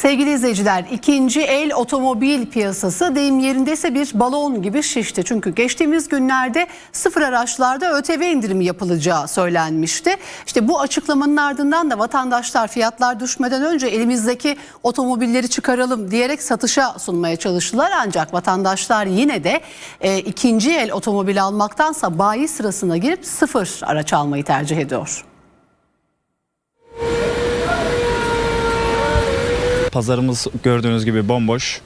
Sevgili izleyiciler, ikinci el otomobil piyasası deyim yerindeyse bir balon gibi şişti. Çünkü geçtiğimiz günlerde sıfır araçlarda ÖTV indirimi yapılacağı söylenmişti. İşte bu açıklamanın ardından da vatandaşlar fiyatlar düşmeden önce elimizdeki otomobilleri çıkaralım diyerek satışa sunmaya çalıştılar. Ancak vatandaşlar yine de e, ikinci el otomobil almaktansa bayi sırasına girip sıfır araç almayı tercih ediyor. Pazarımız gördüğünüz gibi bomboş.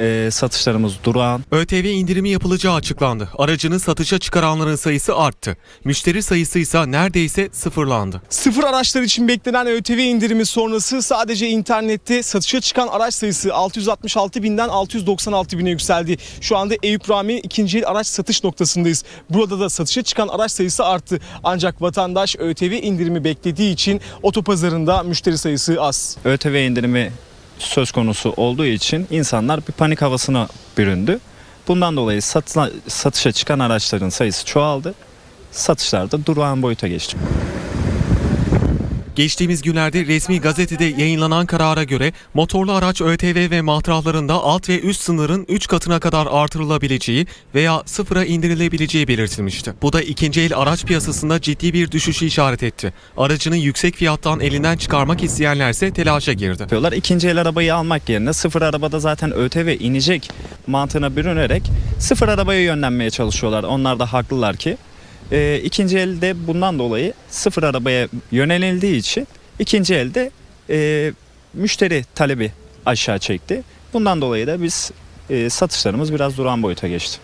Ee, satışlarımız durağan. ÖTV indirimi yapılacağı açıklandı. Aracını satışa çıkaranların sayısı arttı. Müşteri sayısı ise neredeyse sıfırlandı. Sıfır araçlar için beklenen ÖTV indirimi sonrası sadece internette satışa çıkan araç sayısı 666 binden 696 bine yükseldi. Şu anda Eyüp Rami ikinci el araç satış noktasındayız. Burada da satışa çıkan araç sayısı arttı. Ancak vatandaş ÖTV indirimi beklediği için otopazarında müşteri sayısı az. ÖTV indirimi söz konusu olduğu için insanlar bir panik havasına büründü. Bundan dolayı satışa çıkan araçların sayısı çoğaldı. Satışlar da durağan boyuta geçti. Geçtiğimiz günlerde resmi gazetede yayınlanan karara göre motorlu araç ÖTV ve matrahlarında alt ve üst sınırın 3 katına kadar artırılabileceği veya sıfıra indirilebileceği belirtilmişti. Bu da ikinci el araç piyasasında ciddi bir düşüşü işaret etti. Aracını yüksek fiyattan elinden çıkarmak isteyenlerse telaşa girdi. Yapıyorlar. İkinci el arabayı almak yerine sıfır arabada zaten ÖTV inecek mantığına bürünerek sıfır arabaya yönlenmeye çalışıyorlar. Onlar da haklılar ki. Ee, ikinci elde bundan dolayı sıfır arabaya yönelildiği için ikinci elde e, müşteri talebi aşağı çekti. Bundan dolayı da biz e, satışlarımız biraz duran boyuta geçti.